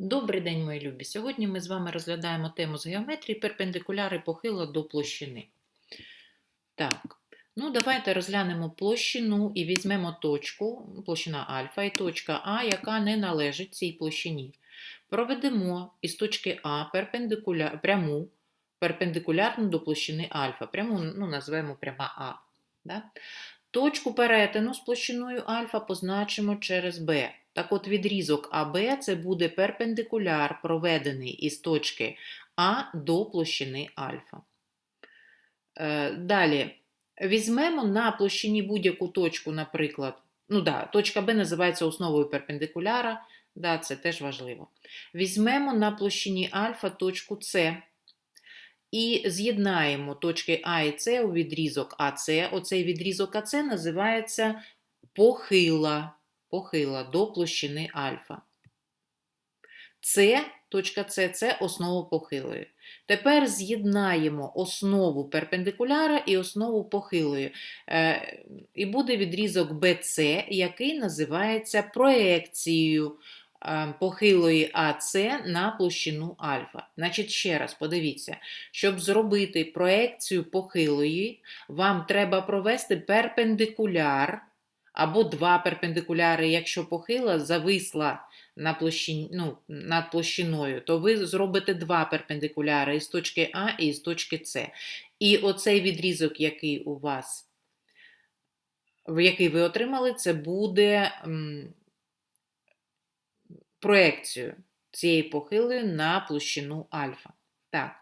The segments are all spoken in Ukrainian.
Добрий день, мої любі! Сьогодні ми з вами розглядаємо тему з геометрії перпендикуляри похила до площини. Так, ну давайте розглянемо площину і візьмемо точку, площина альфа і точка А, яка не належить цій площині. Проведемо із точки А перпендикуля... пряму перпендикулярну до площини альфа. Пряму ну, назвемо пряма А. Да? Точку перетину з площиною альфа позначимо через Б. Так от відрізок АБ це буде перпендикуляр, проведений із точки А до площини альфа. Е, Далі візьмемо на площині будь-яку точку, наприклад, ну да, точка Б називається основою перпендикуляра, да, це теж важливо. Візьмемо на площині альфа точку С. І з'єднаємо точки А і С у відрізок АС. Оцей відрізок АС називається похила похила до площини альфа. С, точка С це основа похилої. Тепер з'єднаємо основу перпендикуляра і основу похилої. Е, І буде відрізок BC, який називається проекцією е, похилої АС на площину альфа. Значить, ще раз подивіться, щоб зробити проекцію похилої, вам треба провести перпендикуляр або два перпендикуляри, якщо похила зависла на площині, ну, над площиною, то ви зробите два перпендикуляри із точки А і з точки С. І оцей відрізок, який у вас, який ви отримали, це буде м, проекцією цієї похилої на площину альфа. Так.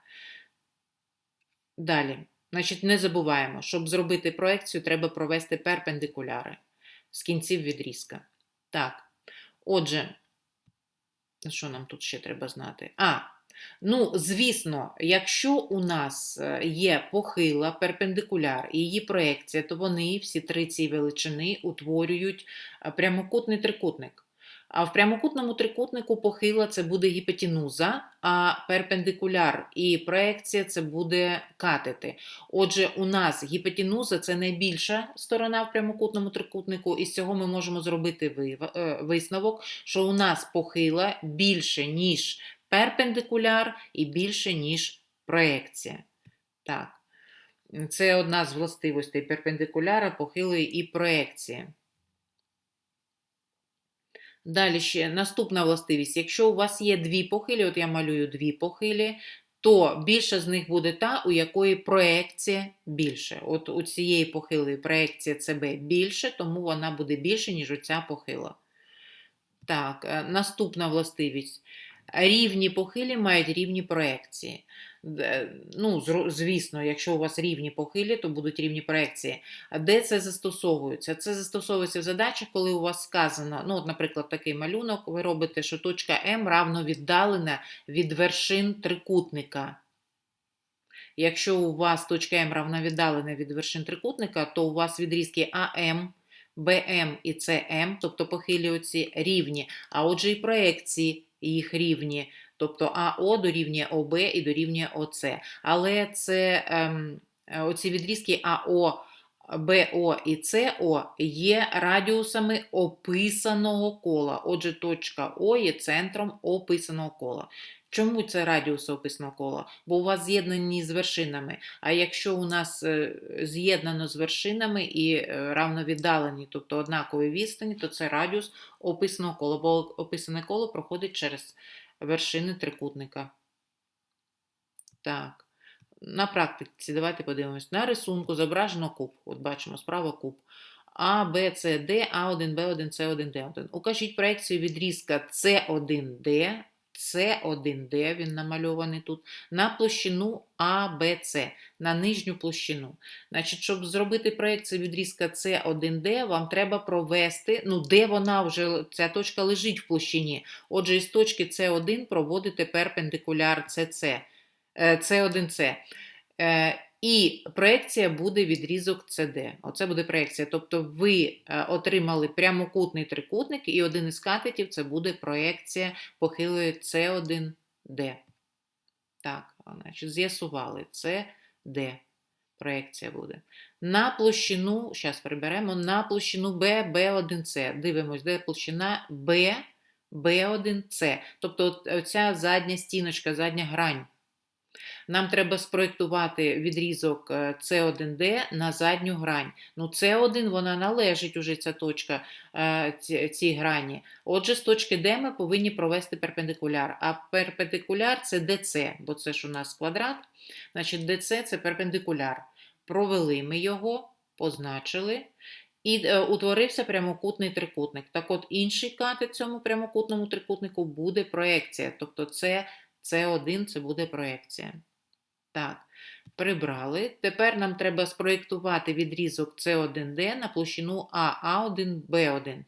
Далі. Значить, не забуваємо, щоб зробити проекцію, треба провести перпендикуляри з кінців відрізка. Так, отже, що нам тут ще треба знати? А, ну, звісно, якщо у нас е, є похила, перпендикуляр і її проекція, то вони всі три ці величини утворюють е, прямокутний трикутник. А в прямокутному трикутнику похила це буде гіпотенуза, а перпендикуляр і проекція це буде катети. Отже, у нас гіпотенуза це найбільша сторона в прямокутному трикутнику, і з цього ми можемо зробити е, висновок, що у нас похила більше, ніж перпендикуляр, і більше, ніж проекція. Так. Це одна з властивостей перпендикуляра, похилої і проекції. Далі ще наступна властивість. Якщо у вас є дві похилі, от я малюю дві похилі, то більша з них буде та, у якої проекція більше. От у цієї похилої проекція CB більше, тому вона буде більше, ніж оця похила. Так, е, наступна властивість. Рівні похилі мають рівні проекції. Ну, Звісно, якщо у вас рівні похилі, то будуть рівні проекції. Де це застосовується? Це застосовується в задачах, коли у вас сказано, ну, от, наприклад, такий малюнок, ви робите, що точка М равно віддалена від вершин трикутника. Якщо у вас точка М равно віддалена від вершин трикутника, то у вас відрізки АМ, БМ і СМ, тобто похилі оці рівні, а отже, і проекції їх рівні. Тобто АО дорівнює ОБ і дорівнює ОЦ. Але це ем, оці відрізки АО, БО і СО є радіусами описаного кола. Отже, точка О є центром описаного кола. Чому це радіус описаного кола? Бо у вас з'єднані з вершинами. А якщо у нас е, з'єднано з вершинами і е, равновіддалені, тобто однакові відстані, то це радіус описаного кола, бо описане коло проходить через вершини трикутника. Так. На практиці, давайте подивимось. На рисунку зображено куб. От бачимо справа куб. А, Б, С, Д, А1, Б1, С1, Д1. Укажіть проекцію відрізка С1Д, С1Д, він намальований тут, на площину АБЦ, на нижню площину. Значить, Щоб зробити проєкцію відрізка С1Д, вам треба провести, ну, де вона вже, ця точка лежить в площині. Отже, із точки С1 проводите перпендикуляр СС, С1С. І проекція буде відрізок CD. Оце буде проекція. Тобто ви е, отримали прямокутний трикутник, і один із катетів це буде проекція похилої С1D. Так, значить, з'ясували це D. Проекція буде. На площину, зараз приберемо, на площину B, B1C. Дивимось, де площина B, B1C. Тобто оця задня стіночка, задня грань. Нам треба спроєктувати відрізок е, С1D на задню грань. Ну, С1 вона належить уже ця точка е, цій грані. Отже, з точки D ми повинні провести перпендикуляр. А перпендикуляр це DC, бо це ж у нас квадрат. Значить, DC це перпендикуляр. Провели ми його, позначили. І е, утворився прямокутний трикутник. Так от інший катет цьому прямокутному трикутнику буде проекція. Тобто це С1 це буде проекція. Так, прибрали. Тепер нам треба спроєктувати відрізок С1Д на площину АА1, Б1.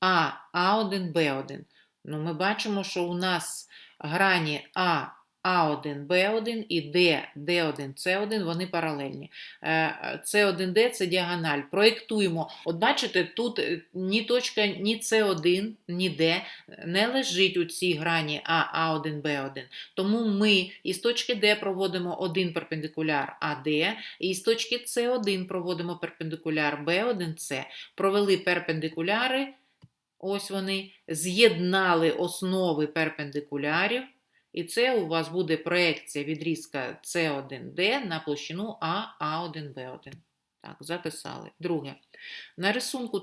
А, А1, Б1. Ну, ми бачимо, що у нас грані А, А1, Б1 і Д, Д1, С1, вони паралельні. Е, С1D це діагональ. Проєктуємо. От бачите, тут е, ні точка, ні С1, ні Д не лежить у цій грані А, А1, Б1. Тому ми із точки D проводимо один перпендикуляр АД, і з точки С1 проводимо перпендикуляр Б1С. Провели перпендикуляри, ось вони, з'єднали основи перпендикулярів, і це у вас буде проекція відрізка С1Д на площину А, А1, Б1. Так, записали. Друге. На рисунку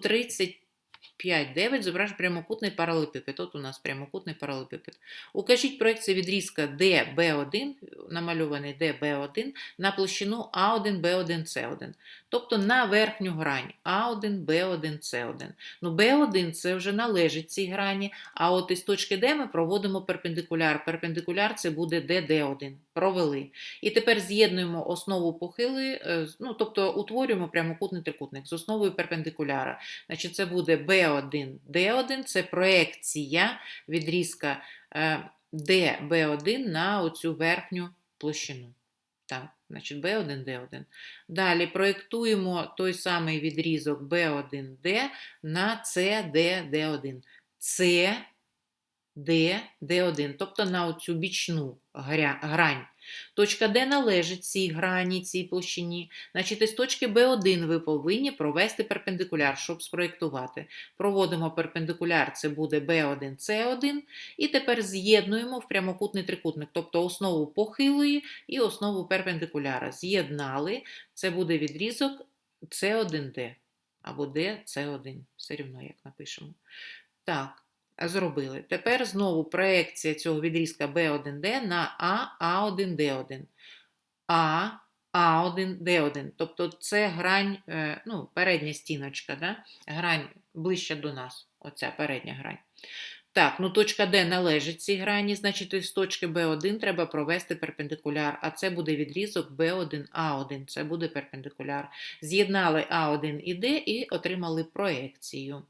35.9 зображено прямокутний паралепіпед. От у нас прямокутний паралепіпед. Укажіть проекцію відрізка DB1, намальований DB1, на площину А1, Б1, С1. Тобто на верхню грань А1, Б1, С1. Ну, Б1 це вже належить цій грані, а от із точки Д ми проводимо перпендикуляр. Перпендикуляр це буде ДД1. Провели. І тепер з'єднуємо основу похилої, е, ну, тобто утворюємо прямокутний трикутник з основою перпендикуляра. Значить, це буде B1, D1, це проекція відрізка е, DB1 на оцю верхню площину. Так, значить B1, D1. Далі проєктуємо той самий відрізок B1D на CD, D1. C, D, D1, тобто на оцю бічну грань. Точка D належить цій грані, цій площині. Значить, із точки B1 ви повинні провести перпендикуляр, щоб спроєктувати. Проводимо перпендикуляр, це буде B1, C1, і тепер з'єднуємо в прямокутний трикутник, тобто основу похилої і основу перпендикуляра. З'єднали, це буде відрізок C1D або D, C1, все рівно, як напишемо. Так, зробили. Тепер знову проекція цього відрізка B1D на А, А1D1. А, А1D1. Тобто це грань, е, ну, передня стіночка, да? грань ближче до нас. Оця передня грань. Так, ну точка D належить цій грані, значить із точки B1 треба провести перпендикуляр, а це буде відрізок B1A1, це буде перпендикуляр. З'єднали А1 і D і отримали проекцію.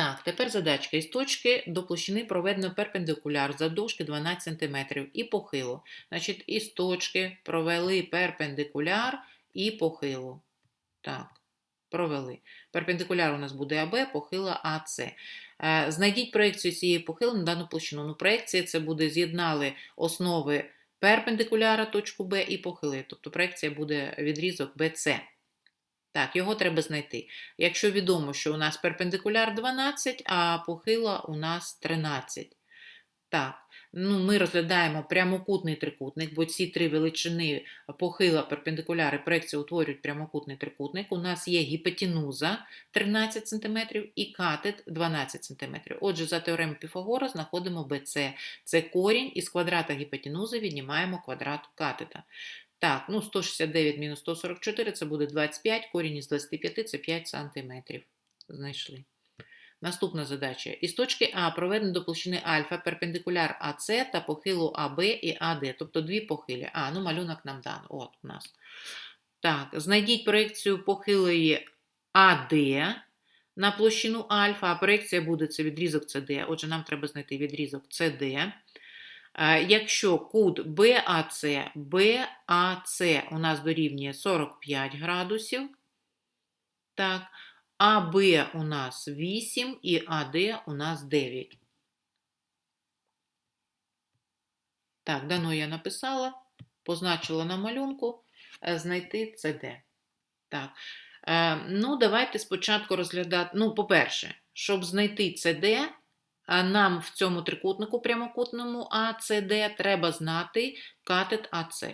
Так, тепер задачка. Із точки до площини проведено перпендикуляр завдовжки 12 см і похилу. Значить, із точки провели перпендикуляр і похилу. Так, провели. Перпендикуляр у нас буде АБ, похила АС. Е, Знайдіть проекцію цієї похили на дану площину. Ну, проекція це буде з'єднали основи перпендикуляра точку Б і похили. Тобто проекція буде відрізок BC. Так, його треба знайти. Якщо відомо, що у нас перпендикуляр 12, а похила у нас 13. Так, ну ми розглядаємо прямокутний трикутник, бо ці три величини похила, перпендикуляри, проекція утворюють прямокутний трикутник. У нас є гіпотенуза 13 см і катет 12 см. Отже, за теоремою Піфагора знаходимо BC. Це корінь, із квадрата гіпотенузи віднімаємо квадрат катета. Так, ну 169 мінус 144 це буде 25, корінь із 25 це 5 см. Знайшли. Наступна задача. Із точки А проведено до площини альфа перпендикуляр АС та похилу АБ і АД, тобто дві похилі. А, ну малюнок нам дан. От у нас. Так, знайдіть проекцію похилої АД на площину альфа, а проекція буде це відрізок CD. Отже, нам треба знайти відрізок CD. Якщо кут BAC, BAC у нас дорівнює 45 градусів, так, АБ у нас 8 і АД у нас 9. Так, дано я написала, позначила на малюнку, е, знайти CD. Так. Е, ну, давайте спочатку розглядати. Ну, по-перше, щоб знайти а нам в цьому трикутнику прямокутному ACD треба знати катет АЦ.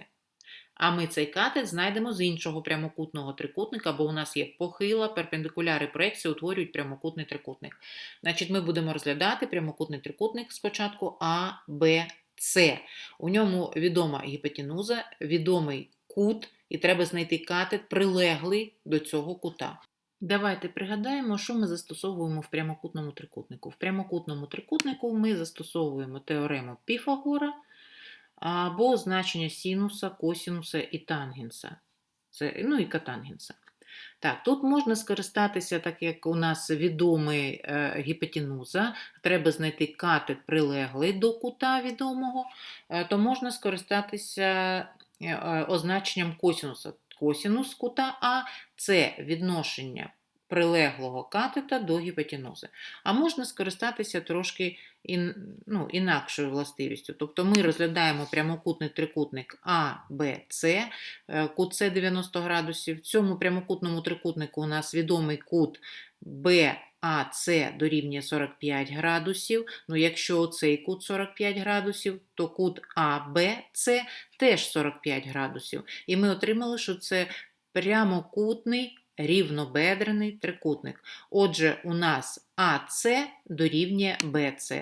А ми цей катет знайдемо з іншого прямокутного трикутника, бо у нас є похила, перпендикуляри проекції утворюють прямокутний трикутник. Значить, ми будемо розглядати прямокутний трикутник спочатку А, Б, С. У ньому відома гіпотенуза, відомий кут, і треба знайти катет, прилеглий до цього кута. Давайте пригадаємо, що ми застосовуємо в прямокутному трикутнику. В прямокутному трикутнику ми застосовуємо теорему Піфагора або значення синуса, косінуса і тангенса. Це, ну і катангенса. Так, тут можна скористатися, так як у нас відомий е, гіпотенуза, треба знайти катет прилеглий до кута відомого, е, то можна скористатися е, е, означенням косінуса. Косінус кута А це відношення прилеглого катета до гіпотенузи. А можна скористатися трошки ін, ну, інакшою властивістю. Тобто ми розглядаємо прямокутний трикутник А, Б, С, е, кут С 90 градусів. В цьому прямокутному трикутнику у нас відомий кут БАЦ дорівнює 45 градусів. Ну, якщо цей кут 45 градусів, то кут АБЦ теж 45 градусів. І ми отримали, що це прямокутний рівнобедрений трикутник. Отже, у нас АС дорівнює БЦ.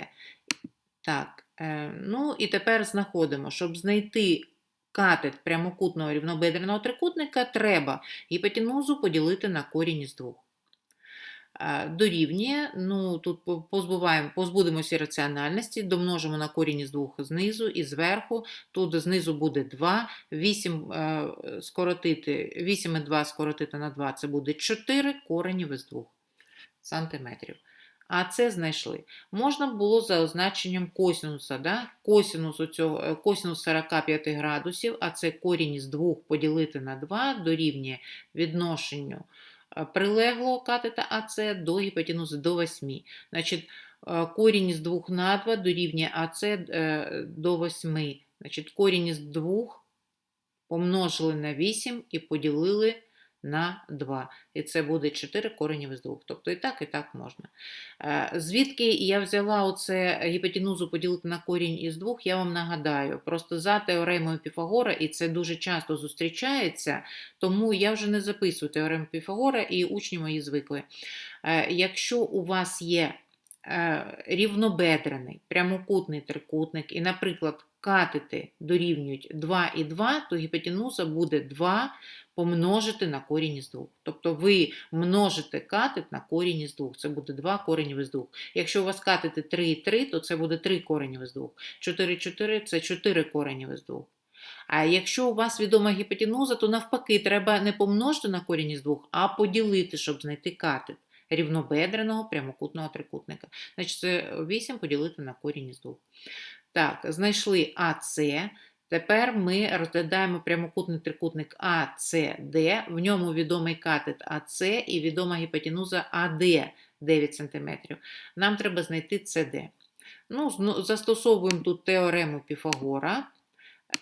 Так, е, ну і тепер знаходимо, щоб знайти катет прямокутного рівнобедреного трикутника, треба гіпотенузу поділити на корінь із двох. Дорівнює, ну тут позбуваємо, позбудемося раціональності, домножимо на корінь із двох знизу і зверху. Тут знизу буде 2, 8 е, скоротити, 8 і 2 скоротити на 2 це буде 4 коренів із 2 сантиметрів. А це знайшли. Можна було за означенням косінуса. Да? Косінус, у цього, е, косінус 45 градусів, а це корінь із 2 поділити на 2 дорівнює відношенню прилеглого катета АЦ до гіпотенузи до 8. Значить, е, корінь із 2 на 2 дорівнює е, до 8. Значить, корінь із 2 помножили на 8 і поділили на 2. І це буде 4 коренів із 2. Тобто і так, і так можна. Е, Звідки я взяла оце гіпотенузу поділити на корінь із 2, я вам нагадаю. Просто за теоремою Піфагора, і це дуже часто зустрічається, тому я вже не записую теорему Піфагора, і учні мої звикли. Е, Якщо у вас є е, рівнобедрений прямокутний трикутник, і, наприклад, катети дорівнюють 2 і 2, то гіпотенуза буде 2 помножити на корінь із 2. Тобто ви множите катет на корінь із 2. Це буде 2 коренів із 2. Якщо у вас катети 3 і 3, то це буде 3 коренів із 2. 4 4 це 4 коренів із 2. А якщо у вас відома гіпотенуза, то навпаки, треба не помножити на корінь із 2, а поділити, щоб знайти катет рівнобедреного прямокутного трикутника. Значить, це 8 поділити на корінь із 2. Так, знайшли АС. Тепер ми розглядаємо прямокутний трикутник АЦД, в ньому відомий катет АС і відома гіпотенуза АД 9 см. Нам треба знайти СД. Ну, застосовуємо тут теорему Піфагора.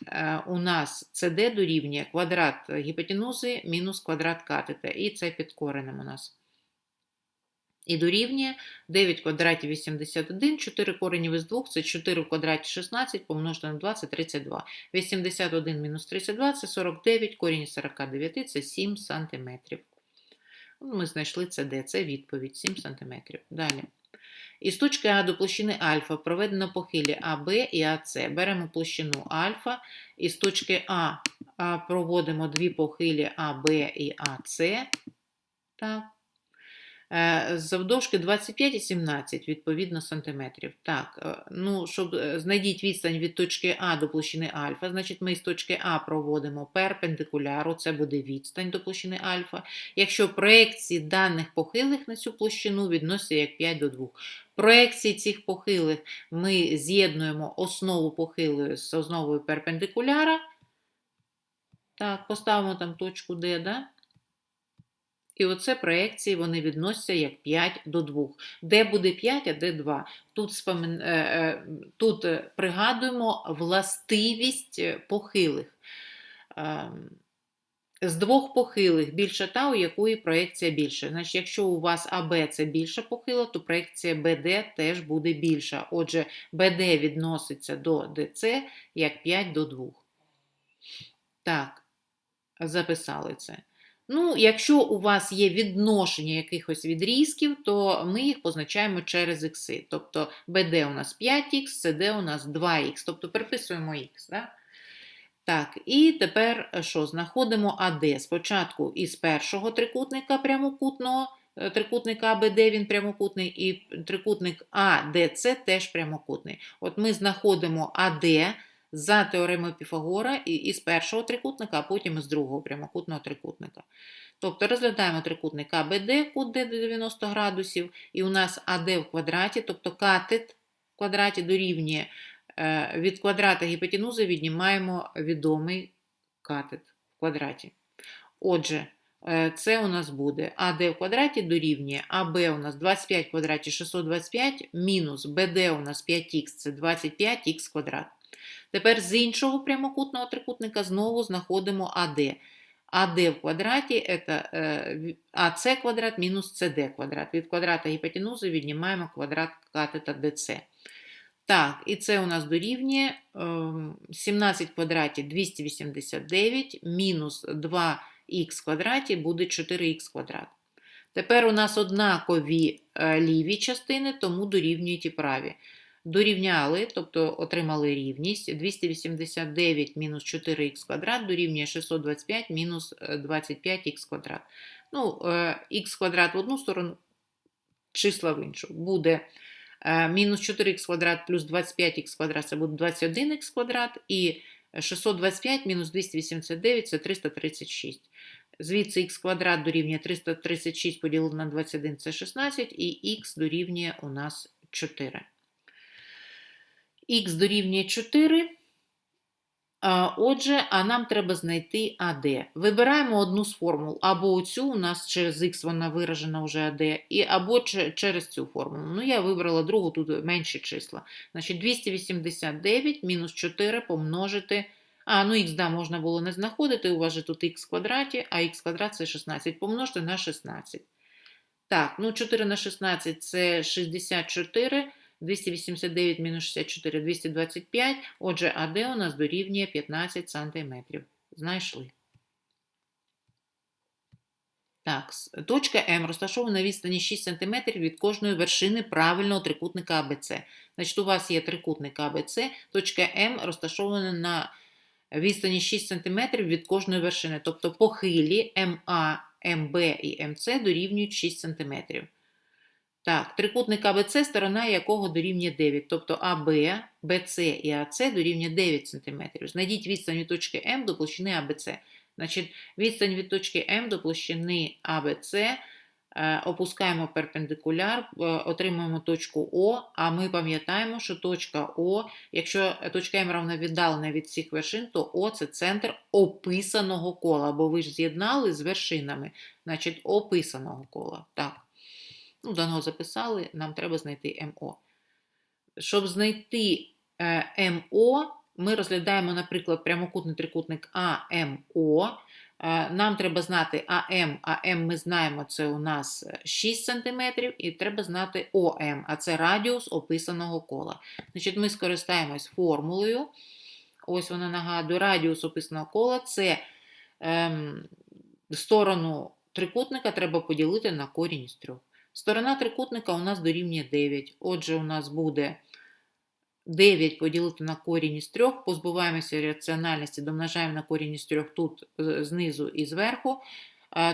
Е, У нас СД дорівнює квадрат гіпотенузи мінус квадрат катета, і це під коренем у нас. І дорівнює 9 квадратів 81, 4 коренів із 2, це 4 в квадраті 16, помножити на 2, це 32. 81 мінус 32 – це 49, корінь 49 – це 7 сантиметрів. Ну, Ми знайшли це де, це відповідь 7 сантиметрів. Далі. Із точки А до площини альфа проведено похилі АБ і АС. Беремо площину альфа, із точки а, проводимо дві похилі АБ і АС. Так. Е, Завдовжки 25 і 17, відповідно, сантиметрів. Так, е, ну, щоб е, знайдіть відстань від точки А до площини альфа, значить ми з точки А проводимо перпендикуляру, це буде відстань до площини альфа. Якщо проекції даних похилих на цю площину відносяться як 5 до 2. Проекції цих похилих ми з'єднуємо основу похилої з основою перпендикуляра. Так, поставимо там точку Д, да? І оце проекції вони відносяться як 5 до 2. Де буде 5, а де 2. Тут, спомин... е, е, Тут е, пригадуємо властивість похилих. Ем, з двох похилих більша та, у якої проекція більша. Значить, якщо у вас АБ це більша похила, то проекція БД теж буде більша. Отже, БД відноситься до ДЦ як 5 до 2. Так, записали це. Ну, якщо у вас є відношення якихось відрізків, то ми їх позначаємо через ікси. Тобто БД у нас 5х, СД у нас 2х. Тобто переписуємо х. Да? Так, і тепер е, що? Знаходимо АД. Спочатку із першого трикутника прямокутного, е, трикутника АБД він прямокутний, і трикутник АДЦ теж прямокутний. От ми знаходимо АД за теоремою Піфагора і із першого трикутника, а потім із другого прямокутного трикутника. Тобто розглядаємо трикутник АБД, кут Д до 90 градусів, і у нас АД в квадраті, тобто катет в квадраті дорівнює е, від квадрата гіпотенузи віднімаємо відомий катет в квадраті. Отже, е, це у нас буде АД в квадраті дорівнює АБ у нас 25 в квадраті 625, мінус БД у нас 5х це 25х квадрат. Тепер з іншого прямокутного трикутника знову знаходимо АД. АД в квадраті це е, АС квадрат мінус СД квадрат. Від квадрата гіпотенузи віднімаємо квадрат катета ДЦ. Так, і це у нас дорівнює 17 в квадраті 289 мінус 2х квадраті буде 4х квадрат. Тепер у нас однакові е, ліві частини, тому дорівнюють і праві. Дорівняли, тобто отримали рівність 289 мінус 4х квадрат дорівнює 625 мінус 25х е, квадрат. Ну, х е, квадрат в одну сторону, числа в іншу. Буде е, мінус 4х квадрат плюс 25х квадрат це буде 21х квадрат, і 625 мінус 289 це 336. Звідси х квадрат дорівнює 336 поділити на 21 це 16, і х дорівнює у нас 4 х дорівнює 4. Отже, а нам треба знайти АД. Вибираємо одну з формул. Або оцю, у нас через х вона виражена вже АД, і або через цю формулу. Ну, я вибрала другу, тут менші числа. Значить, 289 мінус 4 помножити. А, ну х, да, можна було не знаходити, у вас же тут х квадраті, а х квадрат це 16. Помножити на 16. Так, ну 4 на 16 це 64. 289 мінус 64 225. Отже, АД у нас дорівнює 15 см. Знайшли. Так, точка М розташована на відстані 6 см від кожної вершини правильного трикутника АБЦ. Значить, у вас є трикутник АБЦ, точка М розташована на відстані 6 см від кожної вершини. Тобто похилі МА, МБ і МЦ дорівнюють 6 см. Так, трикутник АБЦ, сторона якого дорівнює 9, тобто АБ, БЦ і АЦ дорівнює 9 см. Знайдіть відстань від точки М до площини АБЦ. Значить, відстань від точки М до площини АБЦ, е, опускаємо перпендикуляр, е, отримуємо точку О, а ми пам'ятаємо, що точка О, якщо точка М равна віддалена від всіх вершин, то О це центр описаного кола, бо ви ж з'єднали з вершинами, значить, описаного кола. Так. Ну, Даного записали, нам треба знайти МО. Щоб знайти е, МО, ми розглядаємо, наприклад, прямокутний трикутник АМО. Е, нам треба знати АМ, АМ ми знаємо, це у нас 6 см, і треба знати ОМ, а це радіус описаного кола. Значить, Ми скористаємось формулою. Ось вона нагадує, радіус описаного кола це ем, сторону трикутника треба поділити на корінь з трьох. Сторона трикутника у нас дорівнює 9. Отже, у нас буде 9 поділити на корінь із 3, позбуваємося раціональності, домножаємо на корінь із 3 тут знизу і зверху.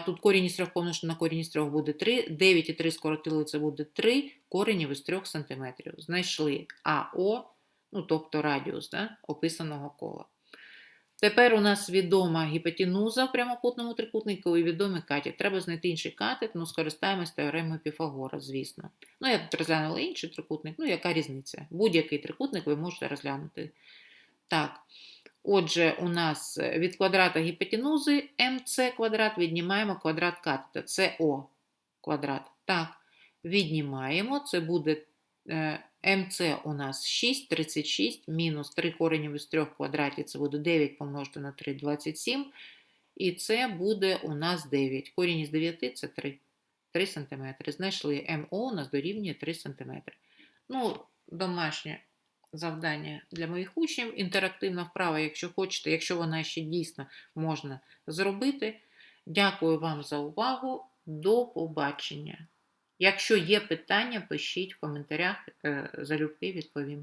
Тут корінь із 3 помножити на корінь із 3 буде 3. 9 і 3 скоротили, це буде 3 коренів із 3 см. Знайшли АО, ну тобто радіус да, описаного кола. Тепер у нас відома гіпотенуза в прямокутному трикутнику і відомий катет. Треба знайти інший катет, ну скористаємось теоремою Піфагора, звісно. Ну, я тут розглянула інший трикутник, ну яка різниця? Будь-який трикутник ви можете розглянути. Так, отже, у нас від квадрата гіпотенузи МЦ квадрат віднімаємо квадрат катета, це О квадрат. Так, віднімаємо, це буде е, МЦ у нас 6, 36, мінус 3 коренів із 3 квадратів, це буде 9 помножити на 3, 27. І це буде у нас 9. Корінь із 9 це 3. 3 см. Знайшли МО у нас дорівнює 3 см. Ну, домашнє завдання для моїх учнів. Інтерактивна вправа, якщо хочете, якщо вона ще дійсно можна зробити. Дякую вам за увагу. До побачення. Якщо є питання, пишіть в коментарях, е, залюбки відповім.